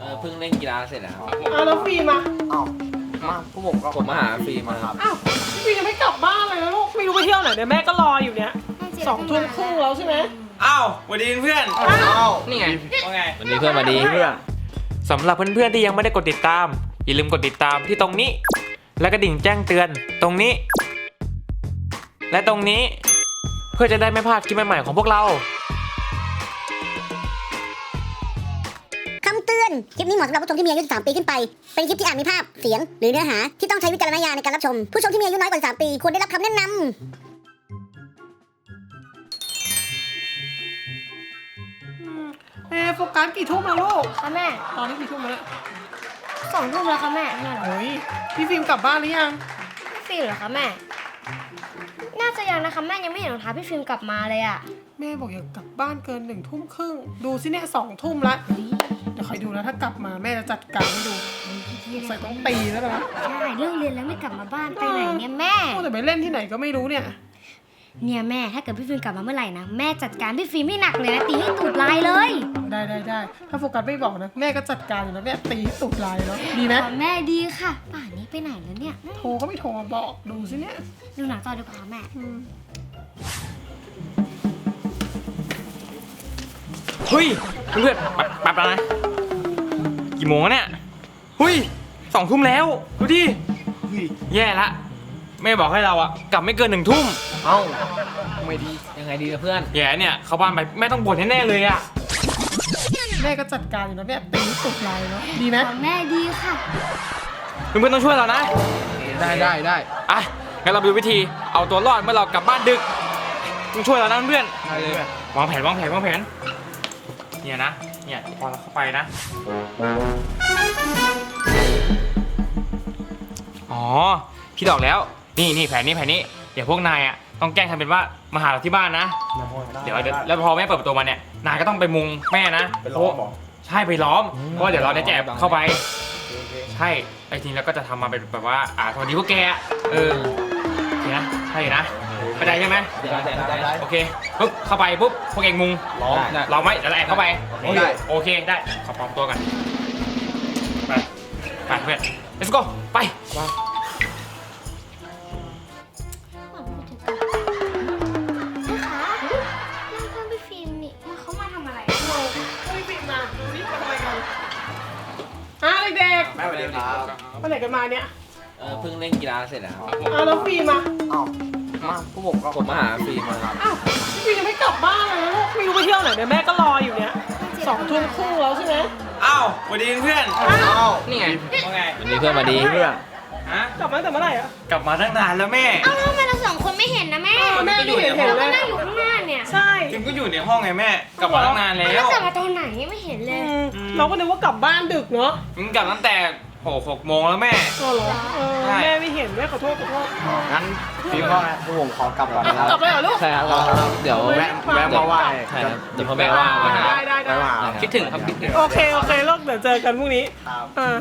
เออเพิ่งเล่นกีฬาเสร็จแล้วอ้าวแล้วฟิล์มอะอ้าวมาพวกผมก็ผมมาหาฟิล์มมาครับ อ้าวฟิล์มยังไม่กลับบ้านเลยนะลูกไม่รู้ไปเที่ยวไหนเดี๋ยวแม่ก็รออยู่เนี่ยสองทุ่มครึ่งแล้วใช่ไหมอ้าวสวัสดีเพื่อนอ้าวนี่ไงว่าไง วันนี้เพื่อนมาดีเพื่อนสำหรับเพื่อนๆที่ยังไม่ได้กดติดตาม อย่าลืมกดติดตามที่ตรงนี้ และกระดิ่งแจ้งเตือนตรงนี้ และตรงนี้ เพื่อจะได้ไม่พลาดคลิปใหม่ๆของพวกเรา ลิปนี้เหมาะสำหรับผู้ชมที่มีอายุ 13 ปีขึ้นไป เป็นคลิปที่อาจมีภาพ เสียง หรือเนื้อหาที่ต้องใช้วิจารณญาณในการรับชม ผู้ชมที่มีอายุน้อยกว่า 13 ปีควรได้รับคำแนะนำแม่โฟกัสกี่ทุ่มแล้วลูก ค่ะแม่ตอนนี้กี่ทุ่มแล้วเนี่ยสองทุ่มแล้วค่ะแม่เนี่ยเหรอโอ้ยพี่ฟิล์มกลับบ้านหรือยัง พี่ฟิล์มเหรอคะแม่ น่าจะยังนะคะแม่ยังไม่เห็นรองเท้าพี่ฟิล์มกลับมาเลยอะแม่บอกอย่ากลับบ้านเกินหนึ่งทุ่มครึ่ง ดูสิเนี่ยสองทุ่มละ เดี๋ยวคอยดูนะถ้ากลับมาแม่จะจัดการให้ดูใส่ต้องตีแล้วนะใช่เรื่องเรียนแล้วไม่กลับมาบ้านไปไหนเนี่ยแม่โอ้แต่ไปเล่นที่ไหนก็ไม่รู้เนี่ย เนี่ยแม่ถ้าเกิดพี่ฟิล์มกลับมาเมื่อไหร่นะแม่จัดการพี่ฟิล์มให้หนักเลยนะตีให้ตูดลายเลยได้ได้ได้ถ้าโฟกัสไม่บอกนะแม่ก็จัดการอยู่แล้วแม่ตีให้ตุกลายแล้วดีไหมขอแม่ดีค่ะป่านนี้ไปไหนแล้วเนี่ยโทรก็ไม่โทรมาบอกดูสิเนี่ยดูหนังต่อดีกว่าค่ะแม่ เฮ้ยเพื่อนๆปับปับแล้วนะกี่โมงแล้วเนี่ยเฮ้ยสองทุ่มแล้วดูดิแย่ละแม่บอกให้เราอะกลับไม่เกินหนึ่งทุ่มเอ้าไม่ดียังไงดีนะเพื่อนแย่เนี่ยเข้าบ้านไปแม่ต้องบ่นแน่ๆเลยอะแม่ก็จัดการอยู่แล้วแม่ตีให้ตุกลายแล้วดีไหมขอแม่ดีค่ะเพื่อนๆต้องช่วยเรานะได้ได้ได้อะงั้นเราไปดูวิธีเอาตัวรอดเมื่อเรากลับบ้านดึกต้องช่วยเรานะเพื่อนได้เลยวางแผนวางแผนวางแผน เนี่ยนะ เนี่ยพอเราเข้าไปนะ อ๋อคิดออกแล้ว นี่นี่แผนนี้แผนนี้ เดี๋ยวพวกนายอะต้องแกล้งทำเป็นว่ามาหาเราที่บ้านนะ เดี๋ยวเดี๋ยวแล้วพอแม่เปิดประตูมาเนี่ย นายก็ต้องไปมุงแม่นะไปล้อมเหรอใช่ไปล้อม เพราะว่าเดี๋ยวเราจะแอบเข้าไป ใช่ ไอ้ทีนี้เราก็จะทำมาเป็นแบบว่า อ่าสวัสดีพวกแกอะเออโอเคนะ ใช่นะ เข้าใจใช่ไหมได้ได้ได้โอเคปุ๊บเข้าไปปุ๊บพวกเองมุงล้อมได้ เราไม่เดี๋ยวเราแอบเข้าไปได้โอเคได้ขอปลอมตัวกันไปไปเพื่อน let's go ไปพี่คะนั่นเพื่อนพี่ฟิล์มนี่มันเขามาทำอะไรโอ้พี่ฟิล์มมาดูนี่มาทำไมกันอ้าวเด็กแม่สวัสดีครับๆไปไหนกันมาเนี่ย เออเพิ่งเล่นกีฬาเสร็จแล้วอ้าวแล้วฟิล์มอะ อ้าว มาพวกผมก็ผมมาหาฟิล์มมาครับอ้าวพี่ฟิล์มยังไม่กลับบ้านเลยนะลูกไม่รู้ไปเที่ยวไหนเดี๋ยวแม่ก็รออยู่เนี่ยสองทุ่มครึ่งแล้วใช่ไหมอ้าวสวัสดีเพื่อนอ้าวนี่ไงว่าไงวันนี้เพื่อนมาดีเพื่อนฮะกลับมาตั้งแต่เมื่อไหร่อะ กลับมาตั้งนานแล้วแม่เอ้าแล้วทำไมเราสองคนไม่เห็นนะแม่แม่ไม่เห็นเห็นเราเลก็ยนั่งอยู่ข้างหน้าเนี่ยใช่จิมก็อยู่ในห้องไงแม่ กลับมาตั้งนานแล้แล้ววกลับมาตอนไหนไม่เห็นเลอืยมเราก็นึกว่ากลับบ้านดึกเนาะมึงกลับตั้งแต่โหหกโมงแล้วแม่อ๋อเหรอเออใช่แม่ไม่ เห็นแม่ขอโทษขอโทษงั้นพี่ก็พวกผมขอกลับก่อนนะครับ กลับเลยเหรอลูก ใช่ครับเดี๋ยวแวะแวะมาไหว้ใช่ครับเดี๋ยวพ่อแม่ว่างมาหาได้ได้ไปได้ มาหาคิดถึงครับคิดถึงโอเคโอเคลูกเดี๋ยวเจอกันพรุ่งนี้ครับอ่า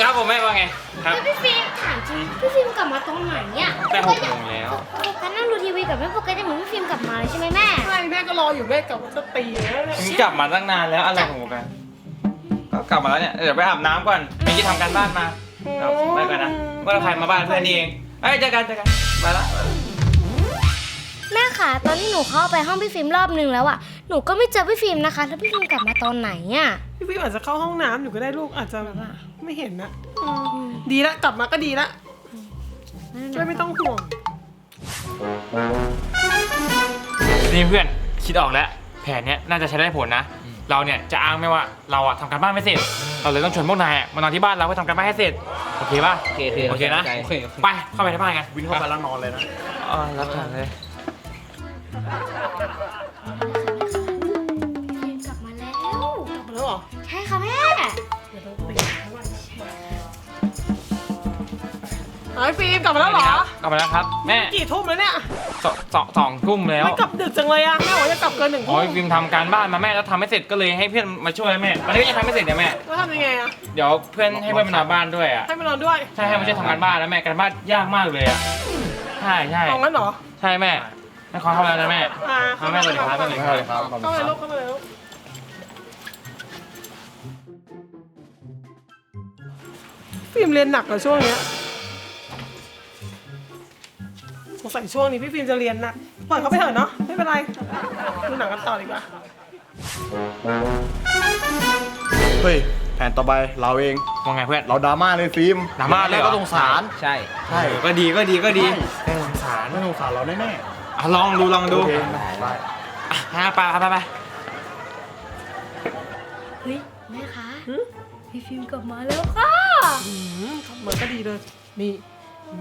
ครับผมแม่ว่าไงครับ แล้วพี่ฟิล์มถามจริงพี่ฟิล์มกลับมาตอนไหนเนี่ยแต่หกโมงแล้ว โฟกัสนั่งดูทีวีกับแม่โฟกัสจะเหมือนพี่ฟิล์มกลับมาเลยใช่ไหมแม่ ใช่แม่ก็รออยู่แม่กลับมาจะตีแล้วเนี่ยมึงกลับมาตั้งนานแล้วอะไรของมึงกันก็กลับมาแล้วเนี่ยเดี๋ยวไปอาบน้ำก่อนเมื่อกี้ทำการบ้านมา ครับไปกันนะว่าเราใครมาบ้านเพื่อนนี่เองเอ้ยเจอกันเจอกันมาละแม่ค่ะ ตอนที่หนูเข้าไปห้องพี่ฟิล์มรอบนึงแล้วอะหนูก็ไม่เจอพี่ฟิล์มนะคะ แล้วพี่ฟิล์มกลับมาตอนไหนอะพี่ฟิล์มอาจจะเข้าห้องน้ำอยู่ก็ได้ลูกอาจจะไม่เห็นนะอืมดีละกลับมาก็ดีละจะได้ไม่ต้องห่วง นี่เพื่อนคิดออกแล้ว แผนเนี้ยน่าจะใช้ได้ผลนะ เราเนี่ยจะอ้างไม่ว่าเราอะทำการบ้านไม่เสร็จ เราเลยต้องชวนพวกนายอะมานอนที่บ้านเราเพื่อทำการบ้านให้เสร็จ โอเคป่ะ โอเคโอเคโอเคนะโอเคไปเข้าไปในบ้านกัน วินเข้าไปแล้วนอนเลยนะ เออรับทานเลย เฮ้ยฟิล์มกลับมาแล้วเหรอ กลับมาแล้วครับ แม่กี่ทุ่มแล้วเนี่ยสองสองสองทุ่มแล้วไม่กลับดึกจังเลยอะแม่บอกว่าจะกลับเกินหนึ่งโอ้ทุ่ยมฟิล์มทำการบ้านมาแม่แล้วทำไม่เสร็จก็เลยให้เพื่อนมาช่วยแม่ตอนนี้ก็ยังทำไม่เสร็จเนี่ยแม่ แล้วทำยังไงอะเดี๋ยวเพื่อนให้เพื่อนมานอนบ้านด้วยอะให้มานอนด้วยใช่ให้มาช่วยทำการบ้านแล้วแม่การบ้านยากมากเลยอะใช่ใช่เอางั้นเหรอ ใช่แม่ให้ขอเข้ามาแล้วนะแม่อ่า เอาแม่สวัสดีครับแม่สวัสดีครับ เข้าไปลูกเข้าไปเลยลูกฟิล์มเรียนหนักเหรอช่วงเนี้ย งสัยช่วงนี้พี่ฟิล์มจะเรียนหนักปล่อยเขาไปเถอะเนาะไม่เป็นไรดูหนังกันต่อดีกว่าเฮ้ยแผนต่อไปเราเองว่าไงเพื่อน เราดราม่าเลยฟิล์มดราม่าเลยเหรอ ก็สงสาร ใช่ใช่ก็ดีก็ดีก็ดีน่าสงสารไม่สงสารเราแน่อะลองดูลองๆดูโอเคไปอะไปไปไปไปเฮ้ยแม่คะพี่ฟิล์มกลับมาแล้วค่ะ อืมทำมาก็ดีเลยนี่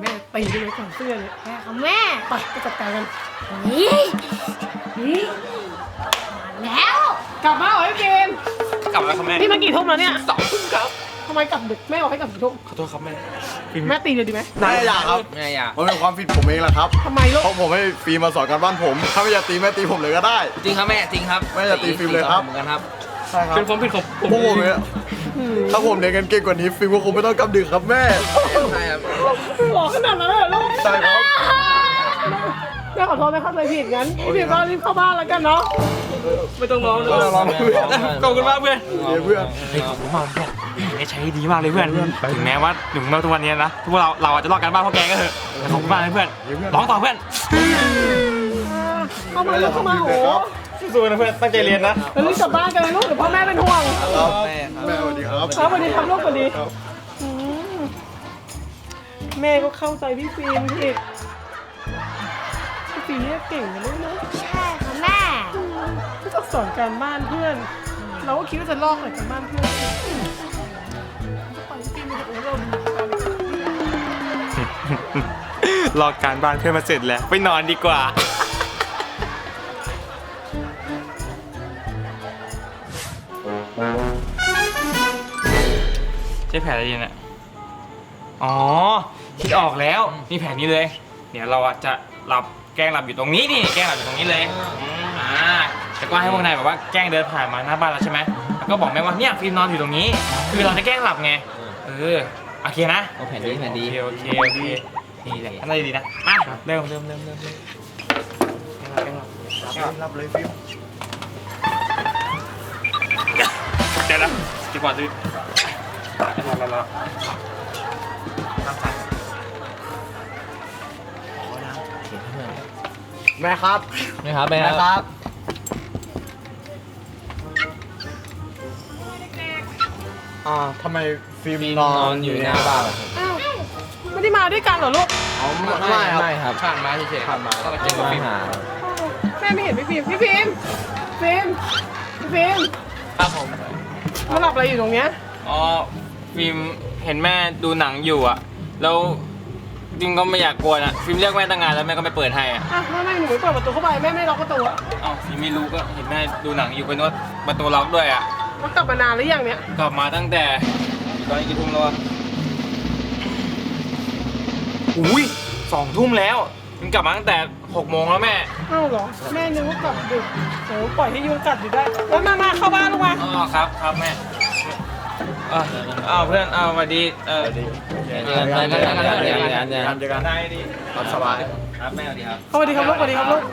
แม่ตีไปเลยก่อนเสื้อเนี่ยแม่ค่ะแม่ไปไปจัดการกันนี่นี่มาแล้ว กลับมาเหรอพี่ฟิล์มกลับแล้วครับแม่นี่มากี่ทุ่มแล้วเนี่ยสองทุ่มครับทำไมกลับดึกแม่บอกให้กลับกี่ทุ่มขอโทษครับแม่แม่ตีเลยดีไหมไม่อยากครับไม่อยากมันเป็นความผิดผมเองแหละครับทำไมลูกเพราะผมให้ฟิล์มมาสอนการบ้านผม ถ้าไม่อยากตีแม่ตีผมเลยก็ได้ จริงครับแม่จริงครับแม่จะตีฟิล์มเลยครับเหมือนกันครับใช่ครับเป็นความผิดของผมพวกผมเนี่ย ถ้าผมเรียนกันเก่งกว่านี้ฟิล์มก็คงไม่ต้องกลับดึกครับแม่ใช่ครับหลอกขนาดนั้นเลยเหรอลูกใช่ครับแม่ขอโทษแม่เข้าใจผิดงั้นพี่ฟิล์มก็รีบเข้าบ้านแล้วกันเนาะไม่ต้องร้องไม่ต้องร้องเพื่อนขอบคุณมากเพื่อนเดี๋ยวเพื่อนเฮ้ยขอบคุณมากเพื่อนแกใช้ดีมากเลยเพื่อนถึงแม้ว่าถึงแม้ว่าทุกวันนี้นะพวกเราเราอาจจะลอกกันบ้านเพราะแกก็เถอะแต่ขอบคุณมากเลยเพื่อนร้องต่อเพื่อนเข้ามาลูกเข้ามาโอ้โห สู้ๆนะเพื่อนตั้งใจเรียนนะแล้วรีบกลับบ้านกันเลยลูกเดี๋ยวพ่อแม่เป็นห่วงครับแม่ครับแม่สวัสดีครับครับสวัสดีครับลูกสวัสดีอืมแม่ก็เข้าใจพี่ฟิล์มผิดพี่ฟิล์มเนี่ยเก่งนะลูกนะใช่ค่ะแม่ก็จะสอนการบ้านเพื่อน เราก็คิดว่าจะลอกอะไรการบ้านเพื่อนปล่อยพี่ฟิล์มไปเถอะเราดูกันรอการบ้านเพื่อนมาเสร็จแล้ว ไปนอนดีกว่า ช่แผนอะไรดีเนี่ยอ๋อ คิดออกแล้วมีแผนนี้เลย เดี๋ยวเราอะจะหลับแกล้งหลับอยู่ตรงนี้นี่แกล้งหลับอยู่ตรงนี้เลยอ่าแล้วก็ให้พวกนายแบบว่าแกล้งเดินผ่านมาหน้าบ้านเราใช่ไหมแล้วก็บอกแม่ว่าเนี่ยฟิล์มนอนอยู่ตรงนี้ คือเราจะแกล้งหลับไงเออโอเคนะโอแผนดีแผนดีโอเคโอเคโอเคนี่แหละน่าจะดีนะมาเริ่มเริ่มเริ่มเริ่มเริ่มแกล้งหลับแกล้งหลับรับเลยฟิล์มเดี๋ยวนะดีกว่าดิ รอรอรอน้ำใสแม่ครับไม่ครับแม่แม่คครับรับ อ่าทำไมฟิล์มมีนนออนนอยู่หน้าบ้านครับอ้าวไม่ได้มาด้วยกันเหรอลูกเอาไม่ครับไม่ครับผ่านมาเฉยๆผ่านมาแล้วก็เจอกับฟิล์มอ้าวแม่ไม่เห็นพี่ฟิล์มพี่ฟิล์มฟิล์มพี่ฟิล์มครับผมมาหลับอะไรอยู่ตรงเนี้ยอ๋อ ฟิล์มเห็นแม่ดูหนังอยู่อะแล้วจริงก็ไม่อยากกวนอะฟิล์มเรียกแม่ตั้งงานแล้วแม่ก็ไม่เปิดให้อะอะแม่ไม่หนูไม่เปิดประตูเข้าไปแม่ไม่ล็อกประตูอะเอ้าฟิล์มไม่รู้ก็เห็นแม่ดูหนังอยู่เป็นว่าประตูล็อกด้วยอะแล้วกลับมานานหรือยังเนี่ยกลับมาตั้งแต่ตอนนี้กี่ทุ่มแล้วอะอุ้ยสองทุ่มแล้วมันกลับมาตั้งแต่หกโมงแล้วแม่อ้าวเหรอแม่นึกว่ากลับดึกโอ้ปล่อยให้ยุงกัดอยู่ได้แล้วมามาเข้าบ้านลูกมาอ๋อครับครับแม่เอ้าอ้าวเพื่อนอ้าวสวัสดีเออเจอกันเจอกันเจอกันเจอกันเจอกันเจอกันได้ดีรับสบายครับแม่สวัสดีครับสวัสดีครับลูกสวัสดีครับลูก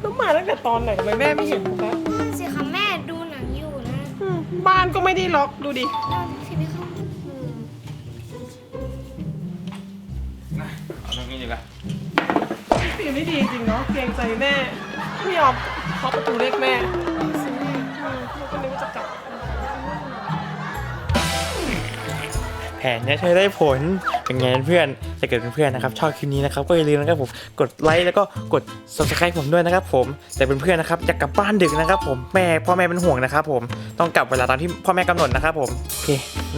แล้วมาตั้งแต่ตอนไหนทำไมแม่ไม่เห็นครับนั่นสิคะแม่ดูหนังอยู่นะอืมบ้านก็ไม่ได้ล็อกดูดิเราที่ไม่เข้าอืมเอาตรงนี้ดีกว่าพี่ฟิล์มนี่ดีจริงเนาะเกรงใจแม่ไม่ยอมเคาะประตูเรียกแม่ ก็นึกว่าจะกลับแผนเนี้ยใช้ได้ผล เป็นไงเพื่อนถ้าเกิดเพื่อนนะครับ ชอบคลิปนี้นะครับ ก็อย่าลืมนะครับผม กดไลค์แล้วก็กด subscribe ผมด้วยนะครับ ผม แต่เพื่อนนะครับอยากกลับบ้านดึกนะครับ ผม แม่พ่อแม่เป็นห่วงนะครับ ผม ต้องกลับเวลาตามที่พ่อแม่กำหนดนะครับ ผม โอเค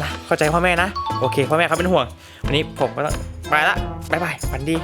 นะ เข้าใจพ่อแม่นะ โอเค พ่อแม่เขาเป็นห่วง วันนี้ผมก็ต้องไปละ บ๊ายบาย ฝันดี